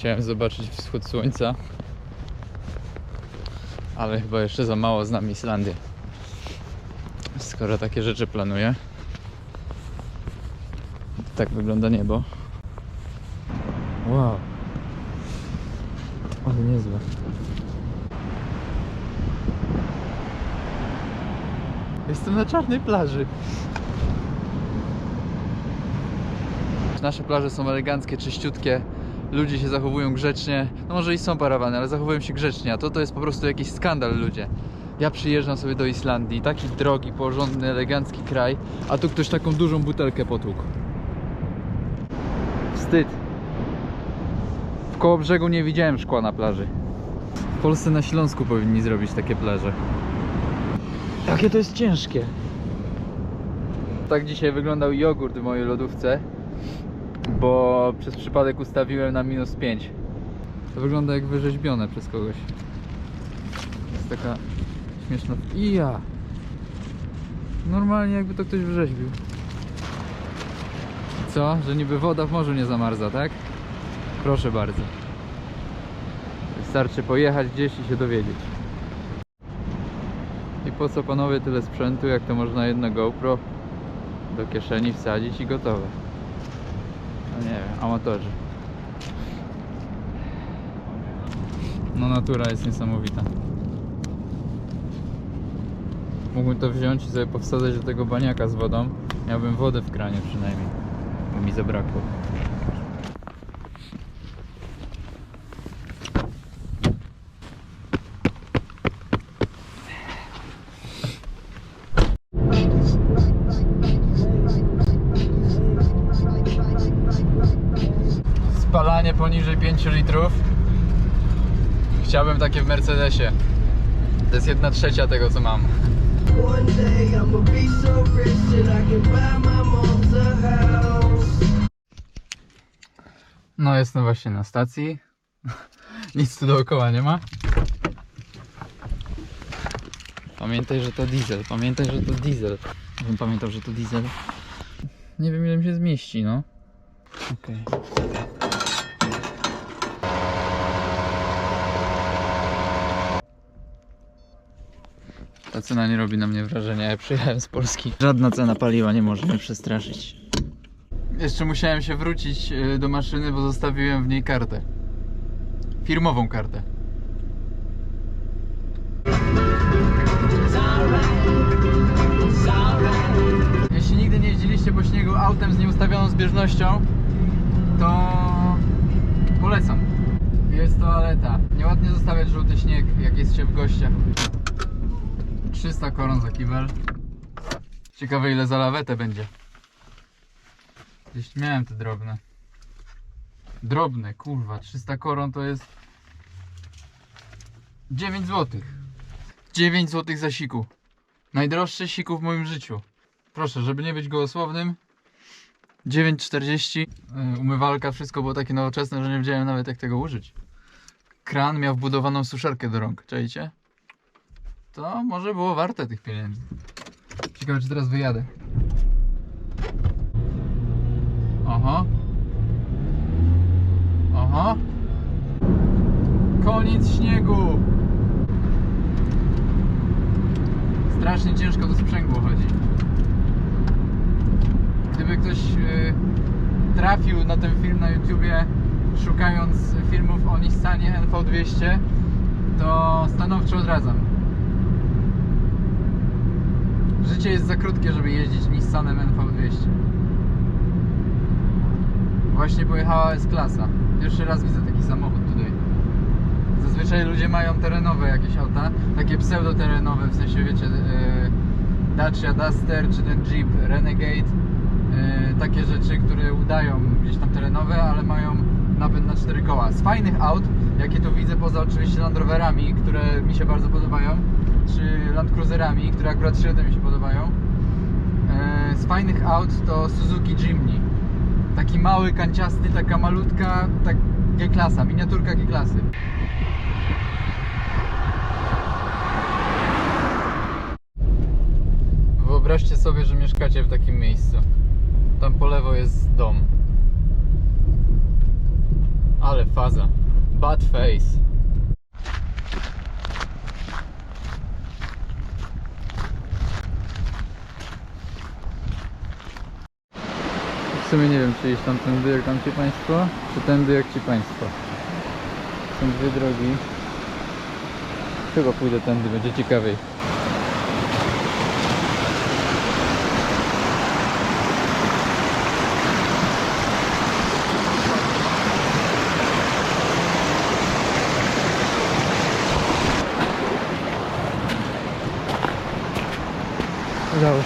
Chciałem zobaczyć wschód słońca, ale chyba jeszcze za mało znam Islandię. Skoro takie rzeczy planuję. Tak wygląda niebo. Wow. Ale niezłe. Jestem na czarnej plaży. Nasze plaże są eleganckie, czyściutkie. Ludzie się zachowują grzecznie. No może i są parawany, ale zachowują się grzecznie. A to to jest po prostu jakiś skandal ludzie. Ja przyjeżdżam sobie do Islandii, taki drogi, porządny, elegancki kraj, a tu ktoś taką dużą butelkę potłukł. Wstyd. W koło brzegu nie widziałem szkła na plaży. W Polsce na Śląsku powinni zrobić takie plaże. Jakie to jest ciężkie. Tak dzisiaj wyglądał jogurt w mojej lodówce, bo przez przypadek ustawiłem na minus 5. To wygląda jak wyrzeźbione przez kogoś. Jest taka śmieszna... Ija! Normalnie jakby to ktoś wyrzeźbił. Co? Że niby woda w morzu nie zamarza, tak? Proszę bardzo. Wystarczy pojechać gdzieś i się dowiedzieć. I po co panowie tyle sprzętu, jak to można jedno GoPro do kieszeni wsadzić i gotowe. Nie wiem, amatorzy. No natura jest niesamowita. Mógłbym to wziąć i sobie powsadzać do tego baniaka z wodą. Miałbym wodę w kranie przynajmniej. By mi zabrakło. Poniżej 5 litrów. Chciałbym takie w Mercedesie. To jest jedna trzecia tego co mam. No jestem właśnie na stacji. Nic tu dookoła nie ma. Pamiętaj, że to diesel. Pamiętaj, że to diesel. Bym pamiętał, że to diesel. Nie wiem ile mi się zmieści, no. Okej. Ta cena nie robi na mnie wrażenia. Ja przyjechałem z Polski. Żadna cena paliwa nie może mnie przestraszyć. Jeszcze musiałem się wrócić y, do maszyny, bo zostawiłem w niej kartę. Firmową kartę. Jeśli nigdy nie jeździliście po śniegu autem z nieustawioną zbieżnością, to polecam. Jest toaleta. Nieładnie zostawiać żółty śnieg, jak jest się w gościach. 300 koron za kibel. Ciekawe ile za lawetę będzie. Gdzieś miałem te drobne. Drobne, kurwa. 300 koron to jest 9 zł. 9 zł za siku. Najdroższy siku w moim życiu. Proszę, żeby nie być gołosłownym. 9,40. Yy, Umywalka, wszystko było takie nowoczesne, że nie wiedziałem nawet jak tego użyć. Kran miał wbudowaną suszarkę do rąk, czajcie? To może było warte tych pieniędzy. Ciekawe czy teraz wyjadę. Oho. Oho. Koniec śniegu. Strasznie ciężko do sprzęgło chodzi. Gdyby ktoś y, trafił na ten film na YouTubie szukając filmów o Nissanie NV200 to stanowczo odradzam. Życie jest za krótkie, żeby jeździć Nissanem NV200. Właśnie pojechała S-klasa. Pierwszy raz widzę taki samochód tutaj. Zazwyczaj ludzie mają terenowe jakieś auta, takie pseudoterenowe, w sensie wiecie, yy, Dacia Duster czy ten Jeep Renegade. Yy, takie rzeczy, które udają gdzieś tam terenowe, ale mają napęd na cztery koła. Z fajnych aut, jakie tu widzę, poza oczywiście Land Roverami, które mi się bardzo podobają, czy Land Cruiserami, które akurat średnio mi się podobają. Yy, z fajnych aut to Suzuki Jimny. Taki mały, kanciasty, taka malutka, tak G-klasa, miniaturka G-klasy. Wyobraźcie sobie, że mieszkacie w takim miejscu. Tam po lewo jest dom. Ale faza. Bad face. W sumie nie wiem, czy iść tamtędy jak tam ci państwo, czy tędy jak ci państwo. Są dwie drogi. Chyba pójdę tędy, będzie ciekawiej. Udało.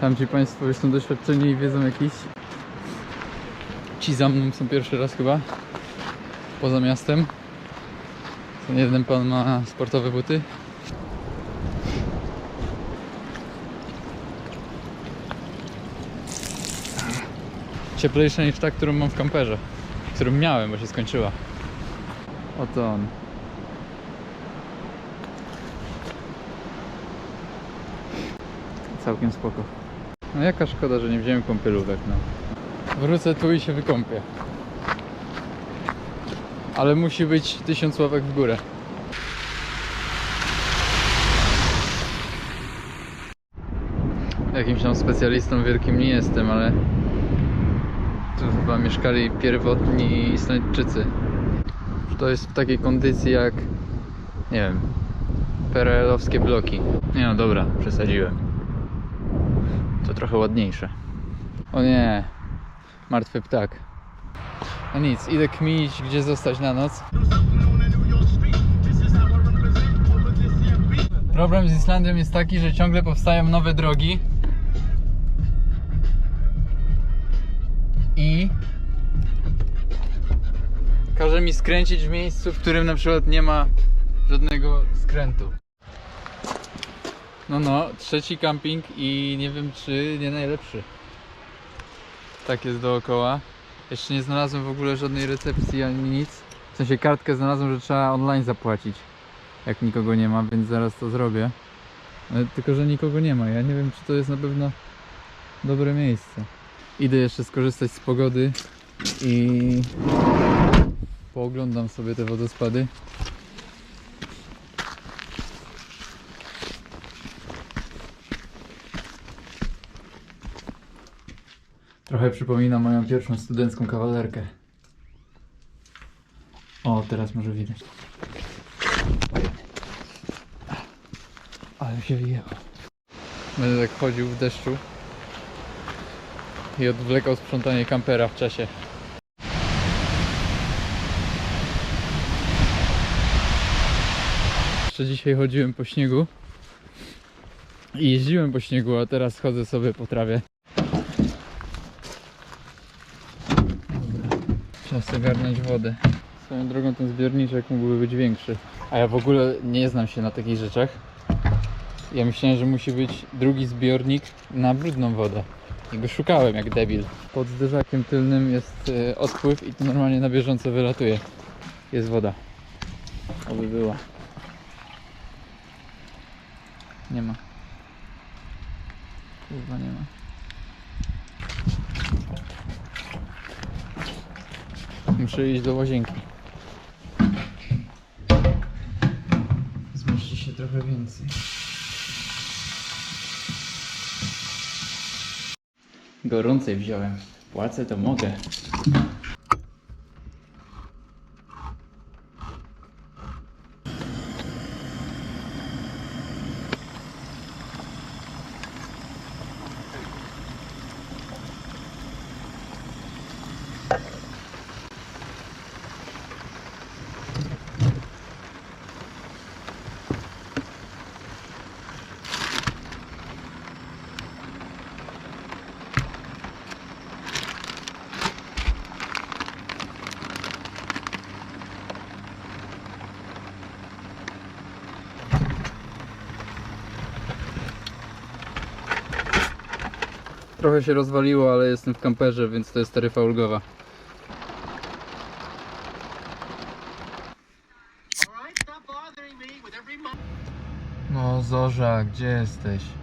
Tam ci Państwo już są doświadczeni i wiedzą jakiś. Ci za mną są pierwszy raz chyba. Poza miastem. Ten jeden pan ma sportowe buty. Cieplejsza niż ta, którą mam w kamperze. Którą miałem, bo się skończyła. Oto on. Całkiem spoko. No jaka szkoda, że nie wziąłem kąpielówek, no. Wrócę tu i się wykąpię. Ale musi być tysiąc łapek w górę. Jakimś tam specjalistą wielkim nie jestem, ale tu chyba mieszkali pierwotni Islandczycy. To jest w takiej kondycji jak, nie wiem, PRL-owskie bloki. Nie no dobra, przesadziłem. To trochę ładniejsze. O nie, martwy ptak. No nic, idę kminić, gdzie zostać na noc. Problem z Islandią jest taki, że ciągle powstają nowe drogi. I każe mi skręcić w miejscu, w którym na przykład nie ma żadnego skrętu. No no, trzeci camping i nie wiem czy nie najlepszy. Tak jest dookoła. Jeszcze nie znalazłem w ogóle żadnej recepcji ani nic. W sensie kartkę znalazłem, że trzeba online zapłacić. Jak nikogo nie ma, więc zaraz to zrobię. Ale tylko, że nikogo nie ma. Ja nie wiem, czy to jest na pewno dobre miejsce. Idę jeszcze skorzystać z pogody i pooglądam sobie te wodospady. Trochę przypomina moją pierwszą studencką kawalerkę. O, teraz może widać. Ale się wyjęło. Będę tak chodził w deszczu i odwlekał sprzątanie kampera w czasie. Jeszcze dzisiaj chodziłem po śniegu i jeździłem po śniegu, a teraz chodzę sobie po trawie. Trzeba sobie garnąć wodę. Swoją drogą ten zbiorniczek mógłby być większy. A ja w ogóle nie znam się na takich rzeczach. Ja myślałem, że musi być drugi zbiornik na brudną wodę. I go szukałem jak debil. Pod zderzakiem tylnym jest y, odpływ i to normalnie na bieżąco wylatuje. Jest woda. Oby była. Nie ma. Kurwa nie ma. Muszę iść do łazienki. Zmieści się trochę więcej. Gorącej wziąłem. Płacę to mogę. Trochę się rozwaliło, ale jestem w kamperze, więc to jest taryfa ulgowa. No Zorza, gdzie jesteś?